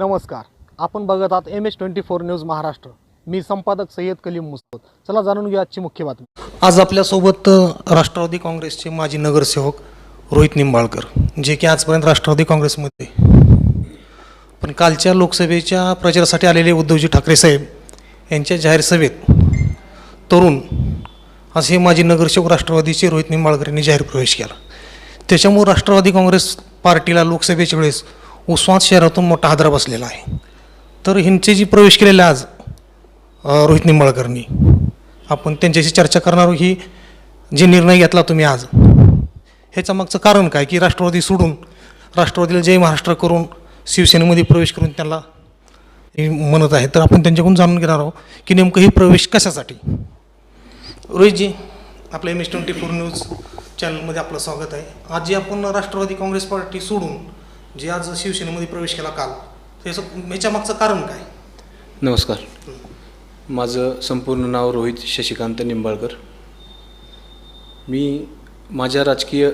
नमस्कार. आपण बघत आहात M H twenty four news Maharashtra. मी संपादक सय्यद कलीम मुस्तफत चला जाणून घेऊ आजची मुख्य बातमी. आज आपल्यासोबत राष्ट्रवादी काँग्रेसचे माजी नगरसेवक रोहित निंबाळकर जे की आजपर्यंत राष्ट्रवादी काँग्रेसमध्ये. पण कालच्या लोकसभेच्या प्रचारासाठी आलेले उद्धवजी ठाकरे साहेब यांच्या जाहीर सभेत तरुण असे माजी नगरसेवक राष्ट्रवादीचे रोहित निंबाळकर यांनी जाहीर प्रवेश केला. त्याच्यामुळे राष्ट्रवादी काँग्रेस पार्टीला लोकसभेच्या वेळेस उस्मात शहरातून मोठा हादरा बसलेला आहे. तर ह्यांचे जी प्रवेश केलेले आज रोहित निंबाळकरनी आपण त्यांच्याशी चर्चा करणार ही जे निर्णय घेतला तुम्ही आज ह्याच्या मागचं कारण काय? की राष्ट्रवादी सोडून राष्ट्रवादीला जय महाराष्ट्र करून शिवसेनेमध्ये प्रवेश करून त्यांना हे म्हणत आहे. तर आपण त्यांच्याकडून जाणून घेणार आहोत की नेमकं हे प्रवेश कशासाठी? रोहितजी आपल्या M S twenty four news चॅनलमध्ये आपलं स्वागत आहे. आज जे आपण राष्ट्रवादी काँग्रेस पार्टी सोडून जे आज शिवसेनेमध्ये प्रवेश केला काल त्याचं याच्या मागचं कारण काय? नमस्कार. माझं संपूर्ण नाव रोहित शशिकांत निंबाळकर. मी माझ्या राजकीय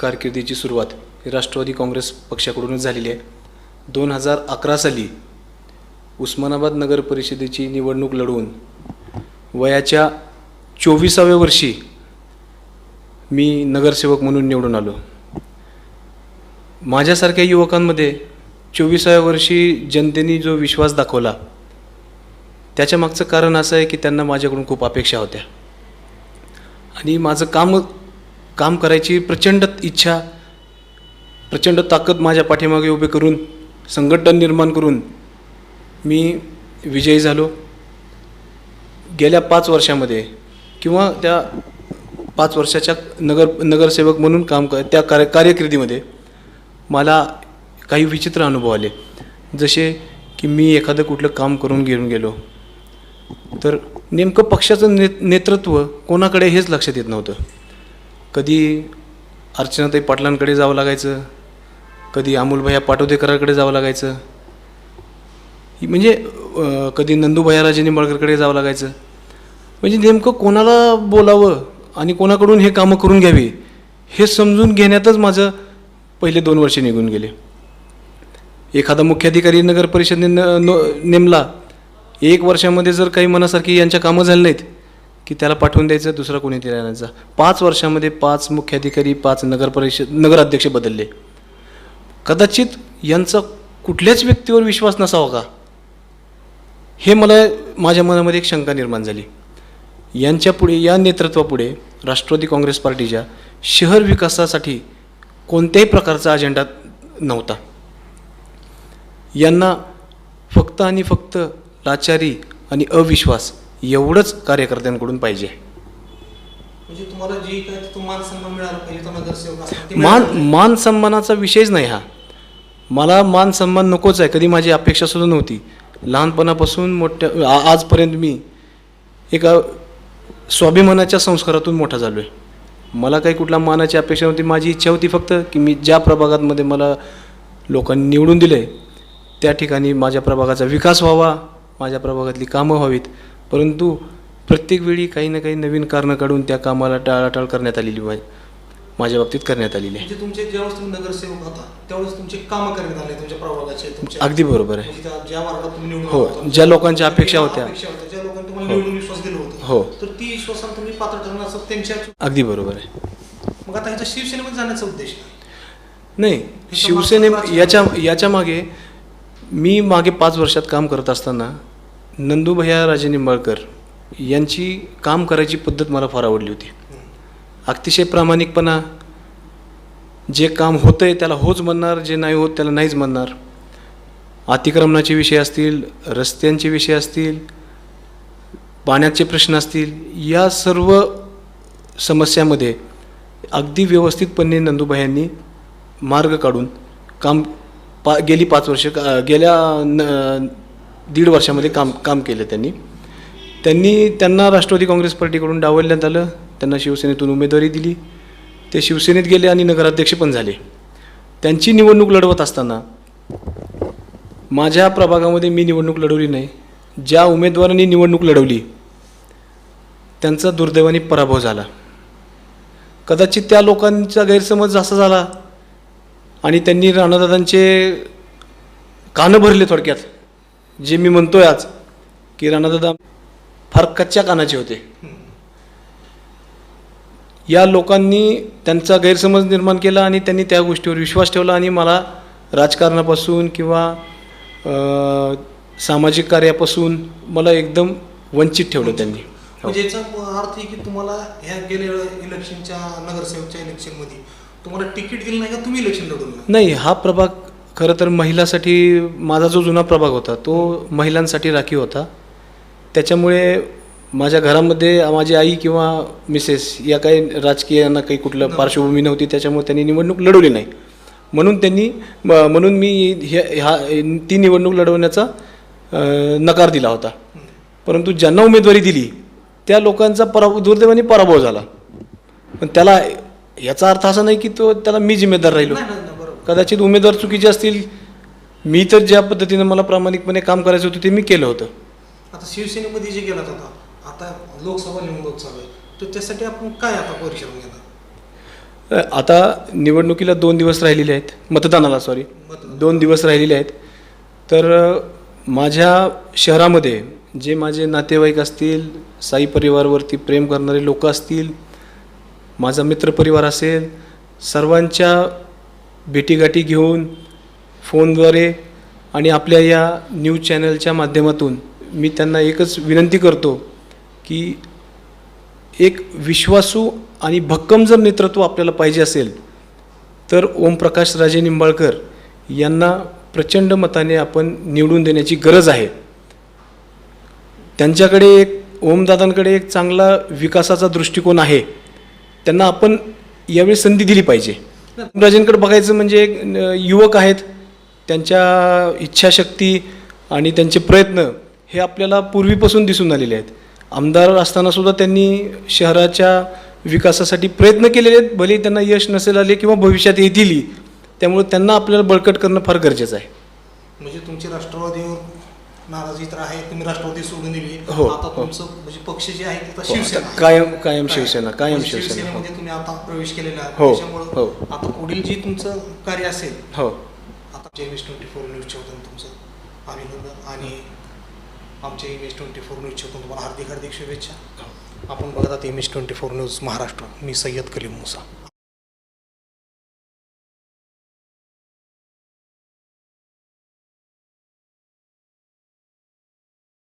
कारकिर्दीची सुरुवात ही राष्ट्रवादी काँग्रेस पक्षाकडूनच झालेली आहे. दोन हजार अकरा साली उस्मानाबाद नगर परिषदेची निवडणूक लढवून वयाच्या चोवीसाव्या वर्षी मी नगरसेवक म्हणून निवडून आलो. माझ्यासारख्या युवकांमध्ये चोवीसाव्या वर्षी जनतेने जो विश्वास दाखवला त्याच्या मागचं कारण असं आहे की त्यांना माझ्याकडून खूप अपेक्षा होत्या. आणि माझं काम काम करायची प्रचंड इच्छा प्रचंड ताकद माझ्या पाठीमागे उभे करून संघटन निर्माण करून मी विजयी झालो. गेल्या पाच वर्षामध्ये किंवा त्या पाच वर्षाच्या नगर नगरसेवक म्हणून काम क त्या कार्य कार्यकिर्दीमध्ये मला काही विचित्र अनुभव आले. जसे की मी एखादं कुठलं काम करून घेऊन गेलो. तर नेमकं पक्षाचं ने नेतृत्व कोणाकडे हेच लक्षात येत नव्हतं. कधी अर्चनाताई पाटलांकडे जावं लागायचं कधी अमोलभैया पाटोदेकरांकडे जावं लागायचं. म्हणजे कधी नंदूभैया राजे निंबाळकरकडे जावं लागायचं. म्हणजे नेमकं कोणाला बोलावं आणि कोणाकडून हे कामं करून घ्यावी हे समजून घेण्यातच माझं पहिले दोन वर्षे निघून गेले. एखादा मुख्याधिकारी नगर परिषदेने न- नेमला. एक वर्षामध्ये जर काही मनासारखी यांच्या कामं झाली नाहीत की त्याला पाठवून द्यायचं दुसरा कोणी तिला आणायचा. पाच वर्षामध्ये पाच मुख्याधिकारी पाच नगर परिषद नगराध्यक्ष बदलले. कदाचित यांचा कुठल्याच व्यक्तीवर विश्वास नसावा का? हे मला माझ्या मनामध्ये एक शंका निर्माण झाली. यांच्यापुढे या नेतृत्वापुढे राष्ट्रवादी काँग्रेस पार्टीच्या शहर विकासासाठी कोणत्याही प्रकारचा अजेंडा नव्हता. यांना फक्त आणि फक्त लाचारी आणि अविश्वास एवढंच कार्यकर्त्यांकडून पाहिजे. म्हणजे मान. मान सन्मानाचा विषयच नाही हा. मला मान सन्मान नकोच आहे कधी माझी अपेक्षा सुद्धा नव्हती. लहानपणापासून मोठ्या आजपर्यंत मी एका स्वाभिमानाच्या संस्कारातून मोठा झालो आहे मला काही कुठला मानाची अपेक्षा नव्हती. माझी इच्छा होती फक्त की मी ज्या प्रभागामध्ये मला लोकांनी निवडून दिले त्या ठिकाणी माझ्या प्रभागाचा विकास व्हावा माझ्या प्रभागातली कामं व्हावीत. परंतु प्रत्येक वेळी काही ना काही नवीन कारणं काढून त्या कामाला टाळाटाळ करण्यात आलेली मा- माझ्या बाबतीत करण्यात आलेली आहे. म्हणजे तुमचे ज्यावेळेस तुम्ही नगरसेवक होता त्यावेळेस तुमचे कामं करण्यात आले तुमच्या प्रभागाचे तुमच्या अगदी बरोबर आहे. म्हणजे त्या- ज्या मार्गात तुम्ही निवडून हो, ज्या लोकांच्या अपेक्षा होत्या. ज्या लोकांनी तुम्हाला निवडून विश्वास दिला हो. तर ती विश्वासाला तुम्ही पात्र ठरणार असं त्यांच्या अगदी बरोबर आहे. मग आता ह्याच्या शिवसेनेमध्ये जाण्याचा उद्देश? नाही शिवसेने याच्या याच्या मागे मी मागे पाच वर्षात काम करत असताना नंदूभैया राजे निंबाळकर यांची काम करायची पद्धत मला फार आवडली होती. अतिशय प्रामाणिकपणा जे काम होतं आहे त्याला होच म्हणणार जे नाही होत त्याला नाहीच म्हणणार. अतिक्रमणाचे विषय असतील रस्त्यांचे विषय असतील पाण्याचे प्रश्न असतील या सर्व समस्यामध्ये अगदी व्यवस्थितपणे नंदुबाई मार्ग काढून काम पा गेली पाच वर्ष का- गेल्या न दीड वर्षामध्ये काम काम केलं त्यांनी. त्यांनी त्यांना राष्ट्रवादी काँग्रेस पार्टीकडून डावलण्यात आलं. त्यांना शिवसेनेतून उमेदवारी दिली. ते शिवसेनेत गेले आणि नगराध्यक्ष पण झाले. त्यांची निवडणूक लढवत असताना माझ्या प्रभागामध्ये मी निवडणूक लढवली नाही. ज्या उमेदवारांनी निवडणूक लढवली त्यांचा दुर्दैवाने पराभव झाला. कदाचित त्या लोकांचा गैरसमज असा झाला आणि त्यांनी राणादादांचे कानं भरले थोडक्यात. जे मी म्हणतोय आज की राणादादा फार कच्च्या कानाचे होते. या लोकांनी त्यांचा गैरसमज निर्माण केला आणि त्यांनी त्या गोष्टीवर विश्वास ठेवला आणि मला राजकारणापासून किंवा सामाजिक कार्यापासून मला एकदम वंचित ठेवलं त्यांनी. म्हणजे याचा अर्थ आहे की तुम्हाला ह्या गेल्या इलेक्शनच्या नगरसेवकच्या इलेक्शनमध्ये तुम्हाला तिकीट दिलं नाही का? तुम्ही इलेक्शन लढवलं नाही? हा प्रभाग खरं तर महिलासाठी माझा जो जुना प्रभाग होता तो महिलांसाठी राखीव होता. त्याच्यामुळे माझ्या घरामध्ये माझी आई किंवा मिसेस या काही राजकीयांना काही कुठलं पार्श्वभूमी नव्हती त्याच्यामुळे त्यांनी निवडणूक लढवली नाही. म्हणून त्यांनी म- म्हणून मी ह्या ह्या ती निवडणूक लढवण्याचा नकार दिला होता. परंतु ज्यांना उमेदवारी दिली त्या लोकांचा पराभव दुर्दैवाने पराभव झाला. पण त्याला याचा अर्थ असा नाही की तो त्याला मी जिम्मेदार राहिलो. कदाचित उमेदवार चुकीचे असतील मी तर ज्या पद्धतीने मला प्रामाणिकपणे काम करायचं होतं ते मी केलं होतं. आता शिवसेनेमध्ये जे गेलात आता आता लोकसभा निवडणूक चालू आहे तर त्यासाठी आपण काय आता परिश्रम घेणार? आता निवडणुकीला दोन दिवस राहिलेले आहेत मतदानाला सॉरी. दोन दिवस राहिलेले आहेत. तर माझ्या शहरामध्ये जे माझे नातेवाईक असतील साई परिवारवरती प्रेम करणारे लोक असतील माझा मित्रपरिवार असेल सर्वांच्या भेटीगाठी घेऊन फोनद्वारे आणि आपल्या या न्यूज चॅनलच्या माध्यमातून मी त्यांना एकच विनंती करतो की एक विश्वासू आणि भक्कम जर नेतृत्व आपल्याला पाहिजे असेल तर ओमप्रकाश राजे निंबाळकर यांना प्रचंड मताने आपण निवडून देण्याची गरज आहे. त्यांच्याकडे एक ओमदादांकडे एक चांगला विकासाचा दृष्टिकोन आहे. त्यांना आपण यावेळी संधी दिली पाहिजे. राजेंकडे बघायचं म्हणजे एक युवक आहेत. त्यांच्या इच्छाशक्ती आणि त्यांचे प्रयत्न हे आपल्याला पूर्वीपासून दिसून आलेले आहेत. आमदार असतानासुद्धा त्यांनी शहराच्या विकासासाठी प्रयत्न केलेले आहेत. भले त्यांना यश नसेल आले किंवा भविष्यात येतीलही त्यामुळे त्यांना आपल्याला बळकट करणं फार गरजेचं आहे. म्हणजे तुमची राष्ट्रवादीवर नाराजी तर आहे तुम्ही राष्ट्रवादी सोडून दिली. हो, आता हो. तुमचं म्हणजे पक्ष जे आहे ते आता हो, शिवसेना. कायम- कायम शिवसेना, कायम म्हणजे शिवसेना, हो. शिवसेनेमध्ये तुम्ही आता प्रवेश केलेला आहे. हो, त्याच्यामुळं हो. आता पुढील जे तुमचं कार्य असेल हो. आता जे एम एस ट्वेंटी फोर न्यूजच्या वतीनं तुमचं अभिनंदन आणि आमच्या एम एस ट्वेंटी फोर न्यूजच्या वतीनं तुम्हाला हार्दिक हार्दिक शुभेच्छा. आपण बघत आहात M S twenty four news Maharashtra. मी सय्यद कलीम मुसा.